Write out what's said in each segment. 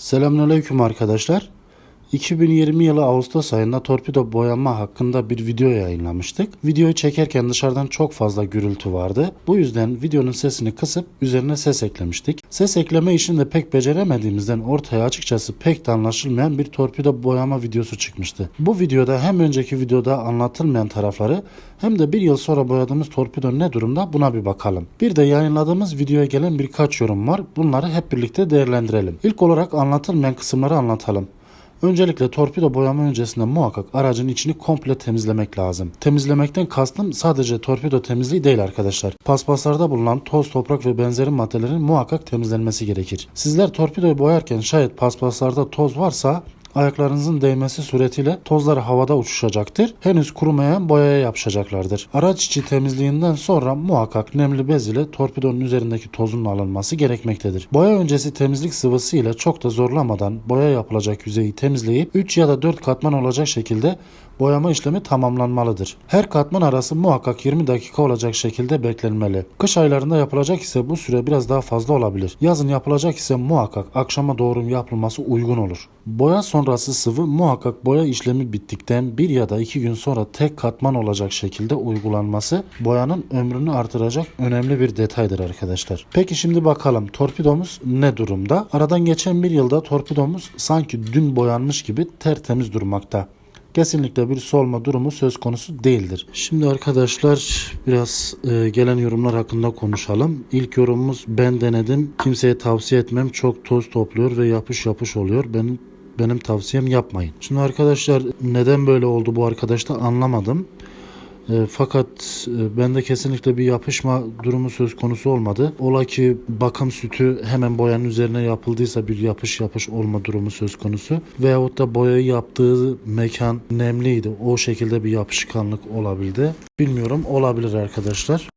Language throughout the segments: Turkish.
Selamünaleyküm arkadaşlar. 2020 yılı Ağustos ayında torpido boyama hakkında bir video yayınlamıştık. Videoyu çekerken dışarıdan çok fazla gürültü vardı. Bu yüzden videonun sesini kısıp üzerine ses eklemiştik. Ses ekleme işini de pek beceremediğimizden ortaya açıkçası pek de anlaşılmayan bir torpido boyama videosu çıkmıştı. Bu videoda hem önceki videoda anlatılmayan tarafları hem de bir yıl sonra boyadığımız torpido ne durumda buna bir bakalım. Bir de yayınladığımız videoya gelen birkaç yorum var. Bunları hep birlikte değerlendirelim. İlk olarak anlatılmayan kısımları anlatalım. Öncelikle torpido boyama öncesinde muhakkak aracın içini komple temizlemek lazım. Temizlemekten kastım sadece torpido temizliği değil arkadaşlar. Paspaslarda bulunan toz, toprak ve benzeri maddelerin muhakkak temizlenmesi gerekir. Sizler torpidoyu boyarken şayet paspaslarda toz varsa ayaklarınızın değmesi suretiyle tozlar havada uçuşacaktır. Henüz kurumayan boyaya yapışacaklardır. Araç içi temizliğinden sonra muhakkak nemli bez ile torpidonun üzerindeki tozun alınması gerekmektedir. Boya öncesi temizlik sıvısı ile çok da zorlamadan boya yapılacak yüzeyi temizleyip 3 ya da 4 katman olacak şekilde boyama işlemi tamamlanmalıdır. Her katman arası muhakkak 20 dakika olacak şekilde beklenmeli. Kış aylarında yapılacak ise bu süre biraz daha fazla olabilir. Yazın yapılacak ise muhakkak akşama doğru yapılması uygun olur. Boya sonrası sıvı muhakkak boya işlemi bittikten bir ya da iki gün sonra tek katman olacak şekilde uygulanması boyanın ömrünü artıracak önemli bir detaydır arkadaşlar. Peki şimdi bakalım torpidomuz ne durumda? Aradan geçen bir yılda torpidomuz sanki dün boyanmış gibi tertemiz durmakta kesinlikle bir solma durumu söz konusu değildir. Şimdi arkadaşlar biraz e, gelen yorumlar hakkında konuşalım. İlk yorumumuz ben denedim. Kimseye tavsiye etmem. Çok toz topluyor ve yapış yapış oluyor. Benim benim tavsiyem yapmayın. Şimdi arkadaşlar neden böyle oldu bu arkadaşta anlamadım. E, fakat e, bende kesinlikle bir yapışma durumu söz konusu olmadı. Ola ki bakım sütü hemen boyanın üzerine yapıldıysa bir yapış yapış olma durumu söz konusu. Veyahut da boyayı yaptığı mekan nemliydi. O şekilde bir yapışkanlık olabildi. Bilmiyorum olabilir arkadaşlar.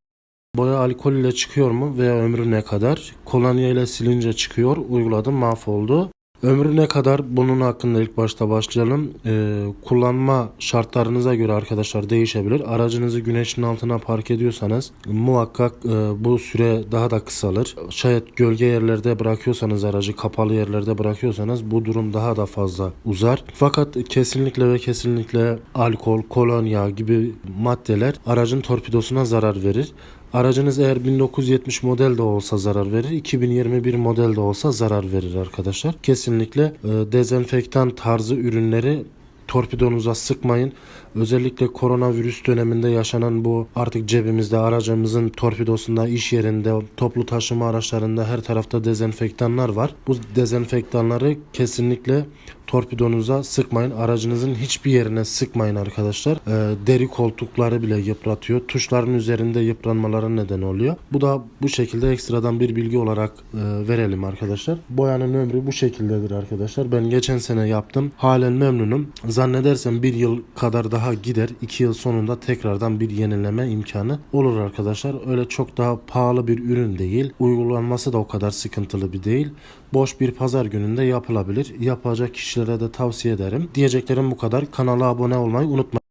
Boya alkol ile çıkıyor mu veya ömrü ne kadar? Kolonya ile silince çıkıyor. Uyguladım mahvoldu. Ömrü ne kadar? Bunun hakkında ilk başta başlayalım. Ee, kullanma şartlarınıza göre arkadaşlar değişebilir. Aracınızı güneşin altına park ediyorsanız muhakkak e, bu süre daha da kısalır. Şayet gölge yerlerde bırakıyorsanız aracı kapalı yerlerde bırakıyorsanız bu durum daha da fazla uzar. Fakat kesinlikle ve kesinlikle alkol, kolonya gibi maddeler aracın torpidosuna zarar verir. Aracınız eğer 1970 model de olsa zarar verir, 2021 model de olsa zarar verir arkadaşlar. Kesinlikle e, dezenfektan tarzı ürünleri torpidonuza sıkmayın. Özellikle koronavirüs döneminde yaşanan bu artık cebimizde aracımızın torpidosunda, iş yerinde, toplu taşıma araçlarında her tarafta dezenfektanlar var. Bu dezenfektanları kesinlikle torpidonuza sıkmayın. Aracınızın hiçbir yerine sıkmayın arkadaşlar. Ee, deri koltukları bile yıpratıyor. Tuşların üzerinde yıpranmalara neden oluyor. Bu da bu şekilde ekstradan bir bilgi olarak e, verelim arkadaşlar. Boyanın ömrü bu şekildedir arkadaşlar. Ben geçen sene yaptım. Halen memnunum. Zannedersem bir yıl kadar daha gider. iki yıl sonunda tekrardan bir yenileme imkanı olur arkadaşlar. Öyle çok daha pahalı bir ürün değil. Uygulanması da o kadar sıkıntılı bir değil. Boş bir pazar gününde yapılabilir. Yapacak kişilere de tavsiye ederim. Diyeceklerim bu kadar. Kanala abone olmayı unutmayın.